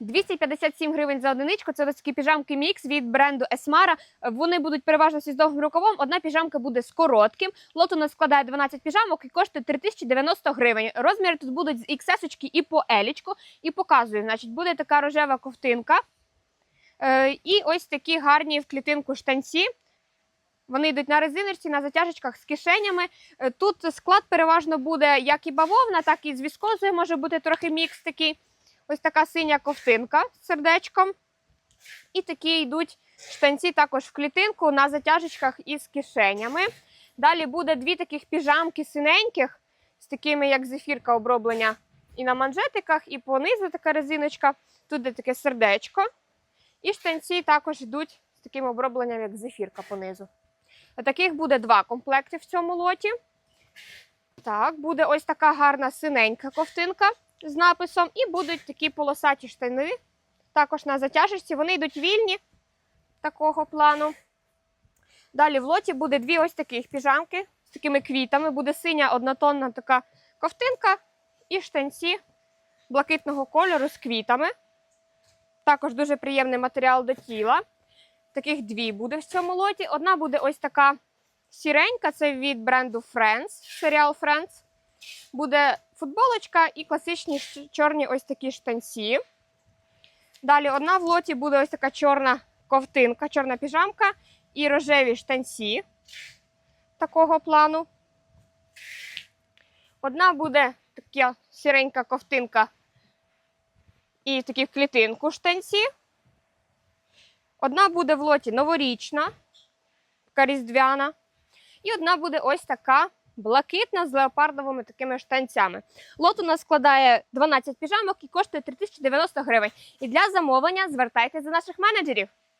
257 гривень за одиничку. Це ось такі піжамки мікс від бренду Esmara. Вони будуть переважно з довгим рукавом. Одна піжамка буде з коротким. Лот у нас складає 12 піжамок і коштує 3090 гривень. Розміри тут будуть з XS і по елічку. І показую, значить, буде така рожева ковтинка. Е, і ось такі гарні в клітинку штанці. Вони йдуть на резиночці, на затяжечках з кишенями. Е, Тут склад переважно буде як і бавовна, так і з віскозою може бути трохи мікс такий. Ось така синя ковтинка з сердечком. І такі йдуть штанці також в клітинку на затяжечках із кишенями. Далі буде дві таких піжамки синеньких, з такими, як зефірка, оброблення і на манжетиках, і понизу така резиночка. Тут де таке сердечко. І штанці також йдуть з таким обробленням, як зефірка понизу. Таких буде два комплекти в цьому лоті. Так, буде ось така гарна синенька ковтинка з написом, і будуть такі полосаті штани. Також на затяжечці. Вони йдуть вільні такого плану. Далі в лоті буде дві ось таких піжамки з такими квітами. Буде синя однотонна така ковтинка і штанці блакитного кольору з квітами. Також дуже приємний матеріал до тіла. Таких дві буде в цьому лоті. Одна буде ось така сіренька, це від бренду Friends, серіал Friends. Буде футболочка і класичні чорні ось такі штанці. Далі одна в лоті буде ось така чорна ковтинка, чорна піжамка і рожеві штанці такого плану. Одна буде така сіренька ковтинка і такі в клітинку штанці. Одна буде в лоті новорічна, така різдвяна. І одна буде ось така блакитна з леопардовими такими штанцями. Лот у нас складає 12 піжамок і коштує 3090 гривень. І для замовлення звертайтеся до наших менеджерів.